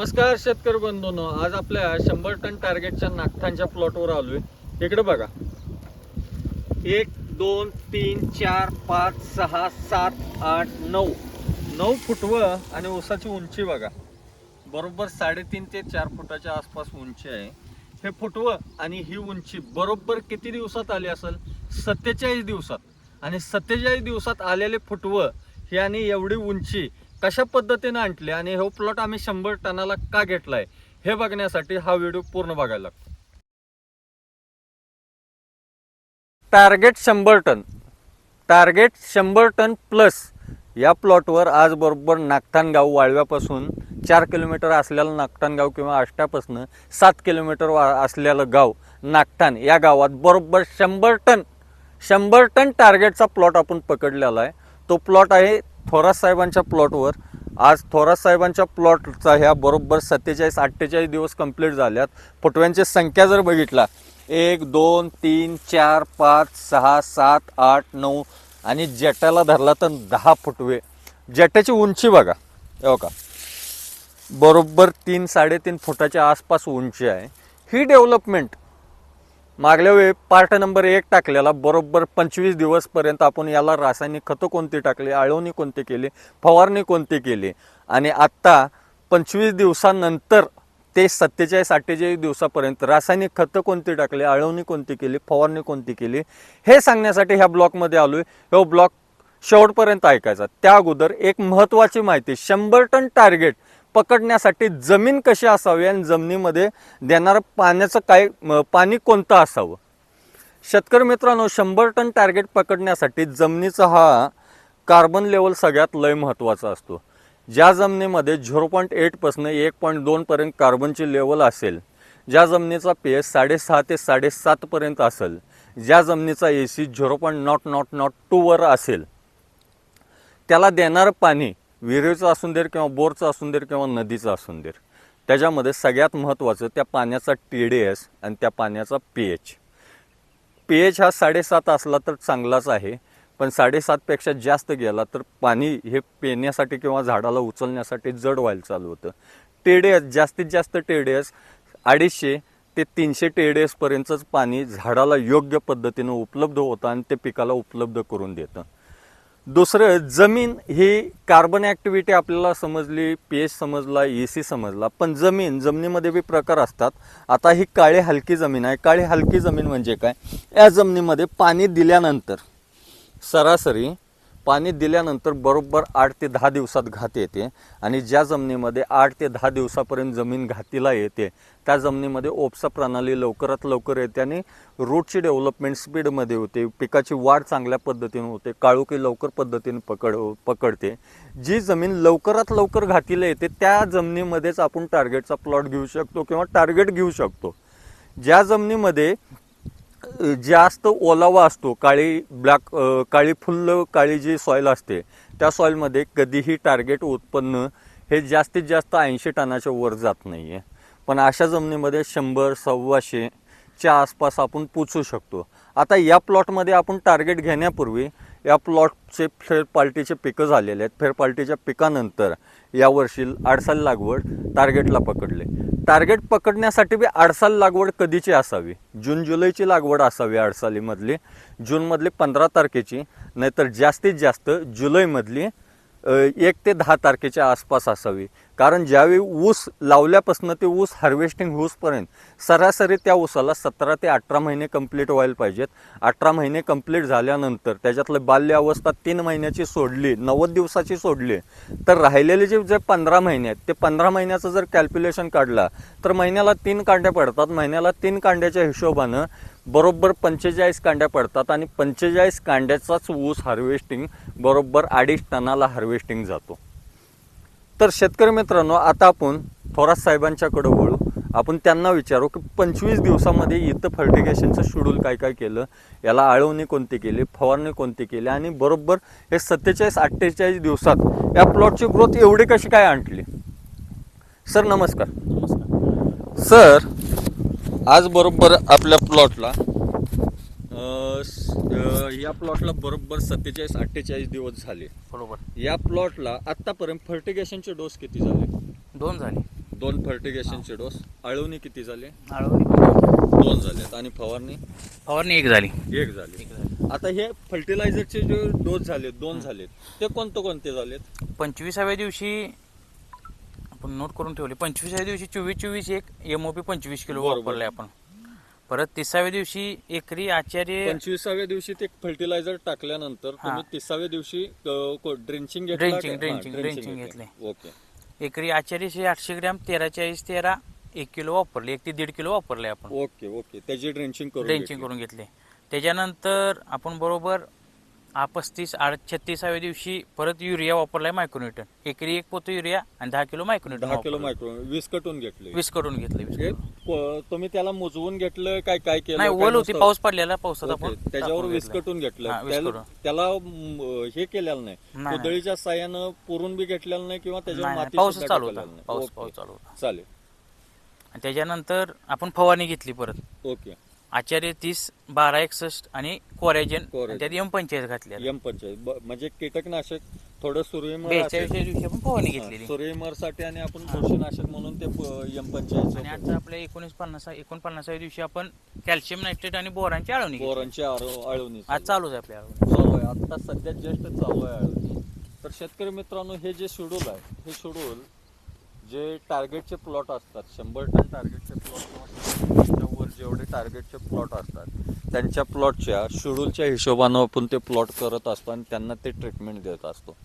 नमस्कार शेतकरी बंधूंनो आज आपल्या शंभर टन टार्गेटच्या नागठांच्या प्लॉटवर आलोय. इकडे बघा. एक दोन तीन चार पाच सहा सात आठ नऊ. नऊ फुटवं आणि ऊसाची उंची बघा. बरोबर साडेतीन ते चार फुटाच्या आसपास उंची आहे. हे फुटवं आणि ही उंची बरोबर किती दिवसात आली असेल? सत्तेचाळीस दिवसात. आणि सत्तेचाळीस दिवसात आलेले फुटवं ही आणि एवढी उंची कशा पद्धतीने आणले आणि हो प्लॉट आम्ही शंभर टनाला का घेतलाय हे बघण्यासाठी हा व्हिडिओ पूर्ण बघायला लागतो. टार्गेट शंभर टन. टार्गेट शंभर टन प्लस या प्लॉटवर आज बरोबर नागठाण गाव वाळव्यापासून चार किलोमीटर असलेलं नागठाणगाव किंवा आष्ट्यापासून सात किलोमीटर वा- असलेलं गाव नागठाण या गावात बरोबर शंभर टन शंभर टन टार्गेटचा प्लॉट आपण पकडलेला आहे. तो प्लॉट आहे थोरात साहेबांच्या प्लॉटवर. आज थोरात साहेबांच्या प्लॉटचा ह्या बरोबर सत्तेचाळीस अठ्ठेचाळीस दिवस कंप्लीट झाल्यात. फुटव्यांची संख्या जर बघितला एक दोन तीन चार पाच सहा सात आठ नऊ आणि जटाला धरला तर दहा फुटवे. जटाची उंची बघा. हो का बरोबर तीन साडेतीन फुटाच्या आसपास उंची आहे. ही डेव्हलपमेंट मागल्या वेळी पार्ट नंबर एक टाकलेला बरोबर पंचवीस दिवसपर्यंत आपण याला रासायनिक खतं कोणती टाकली आळवणी कोणती केली फवारणी कोणती केली. आणि आत्ता पंचवीस दिवसानंतर ते सत्तेचाळीस अठ्ठेचाळीस दिवसापर्यंत रासायनिक खतं कोणती टाकली आळवणी कोणती केली फवारणी कोणती केली हे सांगण्यासाठी ह्या ब्लॉकमध्ये आलो आहे हो ब्लॉक शेवटपर्यंत ऐकायचा. त्या अगोदर एक महत्त्वाची माहिती शंभर टन टार्गेट पकडण्यासाठी जमीन कशी असावी आणि जमिनीमध्ये देणारं पाण्याचं काय पाणी कोणतं असावं? शेतकरी मित्रांनो शंभर टन टार्गेट पकडण्यासाठी जमिनीचा हा कार्बन लेवल सगळ्यात लय महत्त्वाचा असतो. ज्या जमिनीमध्ये झिरो पॉईंट एटपासून एक पॉईंट दोनपर्यंत कार्बनची लेवल असेल ज्या जमिनीचा पी एच साडेसहा ते साडेसातपर्यंत असेल ज्या जमिनीचा A C zero point nought nought nought टूवर असेल त्याला देणारं पाणी विहिरीचं असून देर किंवा बोरचं असून देर किंवा नदीचं असून देर. त्याच्यामध्ये सगळ्यात महत्त्वाचं त्या पाण्याचा टी डी एस आणि त्या पाण्याचा पी एच पी एच हा साडेसात असला तर चांगलाच आहे पण साडेसातपेक्षा जास्त गेला तर पाणी हे पेण्यासाठी किंवा झाडाला उचलण्यासाठी जड व्हायला चालू होतं. टी डी एस जास्तीत जास्त टी डी एस अडीचशे ते तीनशे टी डी एसपर्यंतच पाणी झाडाला योग्य पद्धतीनं उपलब्ध होतं आणि ते पिकाला उपलब्ध करून देतं. दुसरं जमीन ही कार्बन ॲक्टिव्हिटी आपल्याला समजली पी एच समजला ए सी समजला पण जमीन जमिनीमध्ये बी प्रकार असतात. आता ही काळी हलकी जमीन आहे. काळी हलकी जमीन म्हणजे काय? या जमिनीमध्ये पाणी दिल्यानंतर सरासरी पाणी दिल्यानंतर बरोबर आठ ते दहा दिवसात घात येते आणि ज्या जमिनीमध्ये आठ ते दहा दिवसापर्यंत जमीन घातीला येते त्या जमिनीमध्ये ओपसा प्रणाली लवकरात लवकर येते आणि रूटची डेव्हलपमेंट स्पीडमध्ये होते. पिकाची वाढ चांगल्या पद्धतीने होते काळोखी लवकर पद्धतीने पकड पकडते. जी जमीन लवकरात लवकर घातीला येते त्या जमिनीमध्येच आपण टार्गेटचा प्लॉट घेऊ शकतो किंवा टार्गेट घेऊ शकतो. ज्या जमिनीमध्ये जास्त ओलावा असतो काळी ब्लॅक काळी फुल्ल काळी जी सॉईल असते त्या सॉईलमध्ये कधीही टार्गेट उत्पन्न हे जास्तीत जास्त ऐंशी टनाच्या वर जात नाही आहे पण अशा जमिनीमध्ये शंभर सव्वाशेच्या आसपास आपण पोचू शकतो. आता या प्लॉटमध्ये आपण टार्गेट घेण्यापूर्वी या प्लॉटचे फेरपाल्टीचे पिकं झालेले आहेत. फेरपाल्टीच्या पिकानंतर यावर्षी आडसाल लागवड टार्गेटला पकडले. टार्गेट पकडण्यासाठी बी आडसाल लागवड कधीची असावी? जून जुलैची लागवड असावी आडसालीमधली जूनमधली पंधरा तारखेची नाहीतर जास्तीत जास्त जुलैमधली एक ते दहा तारखेच्या आसपास असावी. कारण ज्यावेळी ऊस लावल्यापासून ते ऊस हार्वेस्टिंग होऊसपर्यंत सरासरी त्या ऊसाला सतरा ते अठरा महिने कंप्लीट व्हायला पाहिजेत. अठरा महिने कंप्लीट झाल्यानंतर त्याच्यातलं बाल्य अवस्था तीन महिन्याची सोडली नव्वद दिवसाची सोडली तर राहिलेले जे जे पंधरा महिने आहेत ते पंधरा महिन्याचं जर कॅल्क्युलेशन काढला तर महिन्याला तीन कांड्या पडतात. महिन्याला तीन कांड्याच्या हिशोबानं बरोबर पंचेचाळीस कांड्या पडतात आणि पंचेचाळीस कांड्याचाच ऊस हार्वेस्टिंग बरोबर अडीच टनाला हार्वेस्टिंग जातो. तर शेतकरी मित्रांनो आता आपण थोरात साहेबांच्याकडे वळू. आपण त्यांना विचारू की पंचवीस दिवसामध्ये इथं फर्टिगेशनचं शेड्यूल काय काय केलं? याला आळवणी कोणती केली? फवारणी कोणती केली? आणि बरोबर हे सत्तेचाळीस अठ्ठेचाळीस दिवसात या प्लॉटची ग्रोथ एवढी कशी काय आणली? सर नमस्कार. नमस्कार. सर आज बरोबर आपल्या प्लॉटला या प्लॉटला बरोबर सत्तेचाळीस अठ्ठेचाळीस दिवस झाले. बरोबर. या प्लॉटला आतापर्यंत फर्टिगेशनचे डोस किती झाले? दोन झाले. दोन फर्टिगेशनचे डोस आळवणी किती झाले? आळवणी. दोन झालेत आणि फवारणी? फवारणी एक झाली. एक झाली. आता हे फर्टिलायझरचे जे डोस झालेत दोन झालेत ते कोणते कोणते झालेत? पंचवीसाव्या दिवशी आपण नोट करून ठेवले. पंचवीसाव्या दिवशी चोवीस चोवीस एक एमओपी पंचवीस किलो बरोबर. वापरले आपण. परत तिसाव्या दिवशी एकरी आचार्य पंचवीसाव्या दिवशी ते फर्टिलायझर टाकल्यानंतर. तुम्ही तिसाव्या दिवशी ड्रिंचिंग Drenching, drenching, drenching घेतले. ओके. एकरी आचार्यशे आठशे ग्रॅम तेरा चाळीस तेरा एक किलो वापरले एक ते दीड किलो वापरले आपण. Okay okay. त्याची ड्रेंचिंग करून ड्रेंचिंग घेतली. करून घेतले त्याच्यानंतर आपण बरोबर पस्तीस आठ छत्तीसाव्या दिवशी परत युरिया वापरलाय मायक्रोन्यूटन एकरी एक पोतं युरिया आणि दहा किलो मायक्रोन्यूटन दहा किलो वापरलं. मायक्रो वीस कटून घेतले. वीस करून घेतले वीस हे करून. प- तुम्ही त्याला मोजवून घेतलं काय काय केलं नाही काय होती नुसतं- पाऊस पडलेला पावसात ओके, आपण त्याच्यावर टाकून वीस घेतलं. कटून घेतलं. हा, त्याला करून. त्याला म, हे केलेलं नाही. नाही. कुदळीच्या साह्यानं पुरून बी घेतलेलं नाही किंवा त्याच्यावर नाही, नाही, माती पाऊस सुद्धा चालू टाकलेलं होता नाही. पाऊस ओके, पाऊस चालू होता. चालेल. आणि त्याच्यानंतर आपण फवारणी घेतली परत. ओके. आचार्य तीस बारा एकसष्ट आणि. आणि त्यात एम पंचायत घातल्या एम पंचायत. ब- म्हणजे कीटकनाशक थोडं बेचाळीसच्या दिवशी आपण फवारणी घेतलेली. सूर्यमरसाठी आणि आपण बुरशीनाशक म्हणून ते एम पंचायत आणि आता आपल्या एकोणीस पन्नास एकोणपन्नासाव्या दिवशी आपण कॅल्शियम नायट्रेट आणि बोरांची आळवणी घेतली. बोरांची आळव- आळवणी आज चालूच आहे आपल्या आळवणी. चालू आहे. आता सध्या जस्ट चालू आहे आळवणी. तर शेतकरी मित्रांनो हे जे शेड्यूल आहे हे शेड्यूल जे टार्गेटचे प्लॉट असतात शंभर टन टार्गेटचे प्लॉट जेवढे टार्गेटचे प्लॉट असतात त्यांच्या प्लॉटच्या शेड्यूलच्या हिशोबानं आपण ते प्लॉट करत असतो आणि त्यांना ते ट्रीटमेंट देत असतो.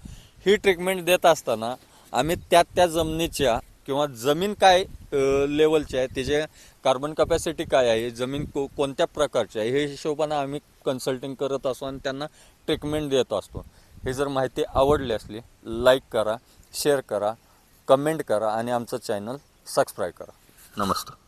ही ट्रीटमेंट देत असताना आम्ही त्या त्या जमिनीच्या किंवा जमीन काय लेवलची आहे तिचे कार्बन कपॅसिटी काय आहे जमीन को कोणत्या प्रकारची आहे हे हिशोबानं आम्ही कन्सल्टिंग करत असतो आणि त्यांना ट्रीटमेंट देत असतो. हे जर माहिती आवडली असली लाईक करा शेअर करा कमेंट करा आणि आमचं चॅनल सबस्क्राईब करा. नमस्कार.